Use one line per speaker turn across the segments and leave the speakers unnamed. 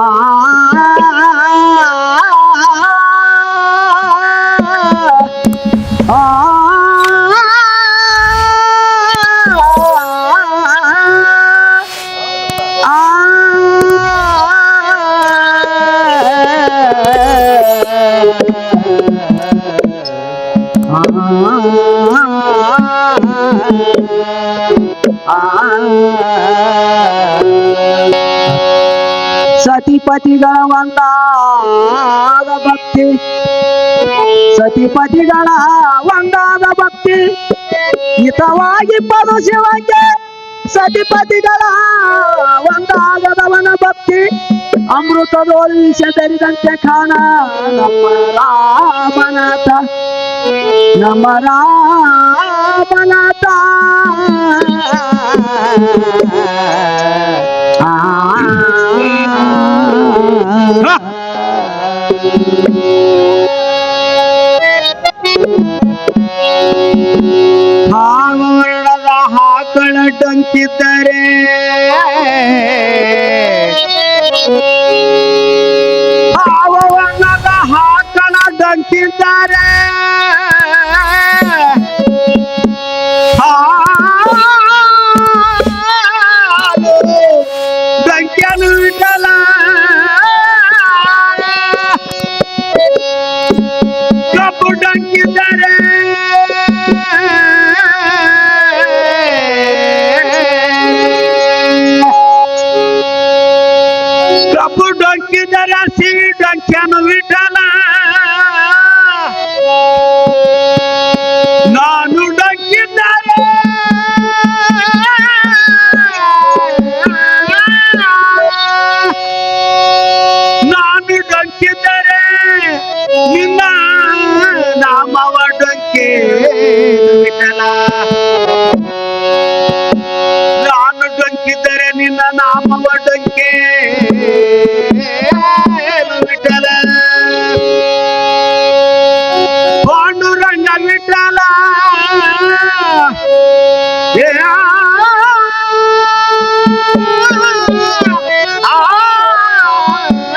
মা ಸತಿಪತಿಗಳ ಒಂದಾದ ಭಕ್ತಿ ಸತಿಪತಿಗಳ ವಂದಾದ ಭಕ್ತಿ ಹಿತವಾಗಿ ಪದು ಶಿವಕ್ಕೆ ಸತಿಪತಿಗಳ ಒಂದಾಗದವನ ಭಕ್ತಿ ಅಮೃತದೋಲ್ಶ ಧರಿದಂತೆ ಕಾಣ ನಮ್ಮ ರಾಮನಾಥ ನಮ್ಮ ರಾಮನಾಥ
ದಂಕಿದ್ದರೆ ಹಾಕನ ದಂಕಿದ್ದಾರೆ Oh,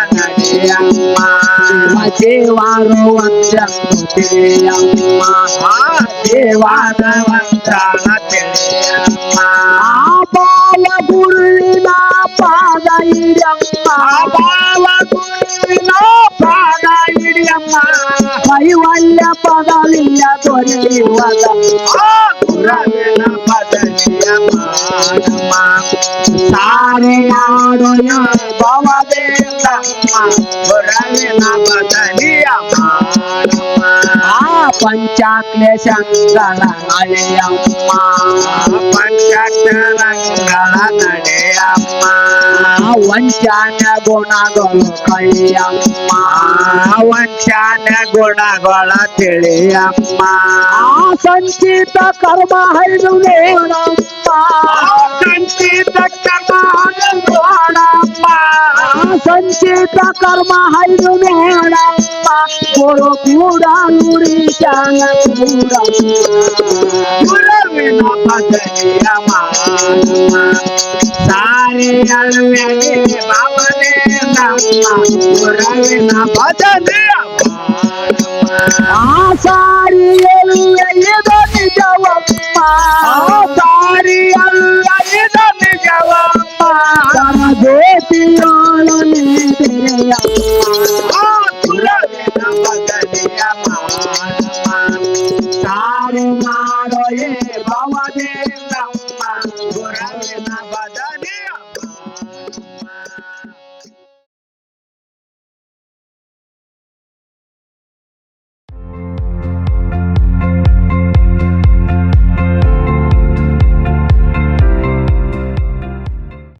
அம்மா
தேவாரு வந்த அம்மா
தேவார வந்தான அம்மா
பால குருவினா கைவல்ல பதலிய தொழில் வல்ல
குரவின
ತಾರೆಯಾಡು ಭವದೇವ
ಹೊರಗಿನ ಬದಲಿಯ
ಆ ಪಂಚಾಕ್ಲೇಶಂಗಳ ಅಳೆಯಮ್ಮ
ಪಂಚಾಕ್ಷರಂಗಳ ನಡೆಯಮ್ಮ
ವಂಚಾನ್ಯ ಗುಣಗಳು ಕಳಿಯಮ್ಮ
ವಂಚಾನ್ಯ ಗುಣಗಳ ತಿಳಿಯಮ್ಮ
ಸಂಚಿತ ಕರ್ಮ ಹರಿದು
ಸಂಚಿತ చక్కనాడు మేడమ్మ
సంచిత కర్మ హైదు మేడమ్మ కొడు కూడా ఊరి చాన కూడా
గురవిన పదయమా సారే అల్వే బాబనే నమ్మ గురవిన పదయమా
సారి ఎల్లి ఎల్లి దొరి జవమ్మ Yeah.